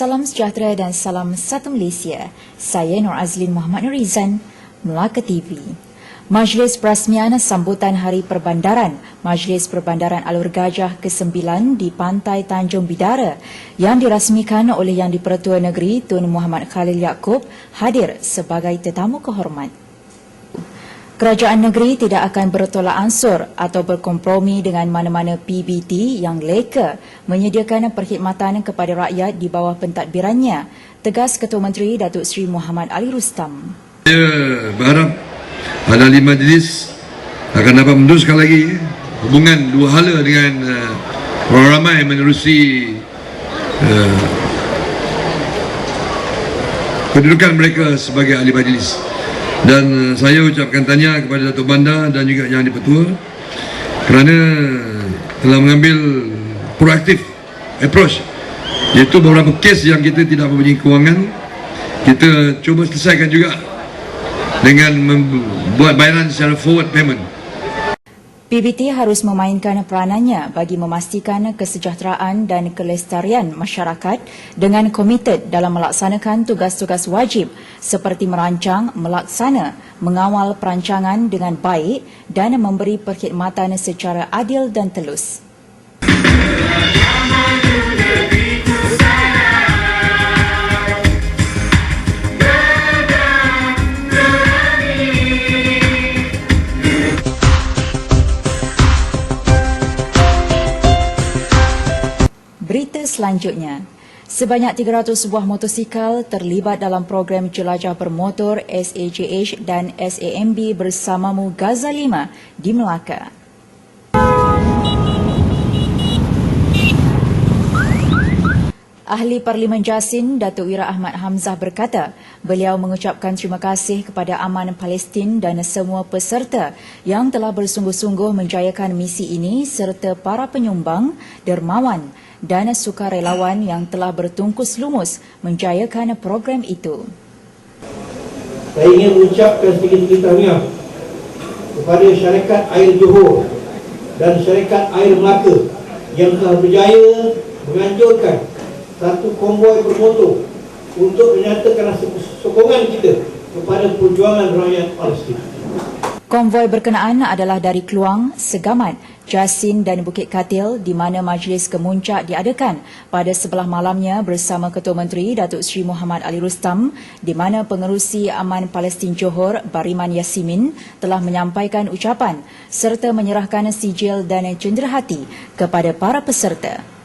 Salam sejahtera dan salam satu Malaysia. Saya Nur Azlin Muhammad Nurizan, Melaka TV. Majlis Perasmian Sambutan Hari Perbandaran Majlis Perbandaran Alur Gajah ke-9 di Pantai Tanjung Bidara yang dirasmikan oleh Yang di-Pertua Negeri Tun Muhammad Khalil Yaakob hadir sebagai tetamu kehormat. Kerajaan negeri tidak akan bertolak ansur atau berkompromi dengan mana-mana PBT yang leka menyediakan perkhidmatan kepada rakyat di bawah pentadbirannya, tegas Ketua Menteri Datuk Seri Muhammad Ali Rustam. Saya berharap ahli majlis akan dapat meneruskan lagi hubungan dua hala dengan uh, orang ramai menerusi uh, kedudukan mereka sebagai ahli majlis. Dan uh, saya ucapkan tanya kepada Datuk Bandar dan juga Yang Dipertua kerana telah mengambil proaktif approach. Iaitu beberapa kes yang kita tidak mempunyai kewangan kita cuba selesaikan juga dengan membuat bayaran secara forward payment PBT harus memainkan peranannya bagi memastikan kesejahteraan dan kelestarian masyarakat dengan komited dalam melaksanakan tugas-tugas wajib seperti merancang, melaksana, mengawal perancangan dengan baik dan memberi perkhidmatan secara adil dan telus. Selanjutnya. Sebanyak 300 buah motosikal terlibat dalam program jelajah bermotor SAJH dan SAMB bersamamu Gaza 5 di Melaka. Ahli Parlimen Jasin, Datuk Wira Ahmad Hamzah berkata, beliau mengucapkan terima kasih kepada Aman Palestin dan semua peserta yang telah bersungguh-sungguh menjayakan misi ini serta para penyumbang, dermawan dan sukarelawan yang telah bertungkus lumus menjayakan program itu. Saya ingin mengucapkan sedikit tahniah kepada syarikat air Johor dan syarikat air Melaka yang telah berjaya menganjurkan satu konvoi bermotor untuk menyatakan sokongan kita kepada perjuangan rakyat Palestin. Konvoi berkenaan adalah dari Keluang, Segamat, Jasin dan Bukit Katil di mana majlis kemuncak diadakan pada sebelah malamnya bersama Ketua Menteri Datuk Seri Muhammad Ali Rustam di mana pengerusi Aman Palestin Johor Bariman Yasimin telah menyampaikan ucapan serta menyerahkan sijil dan cenderahati kepada para peserta.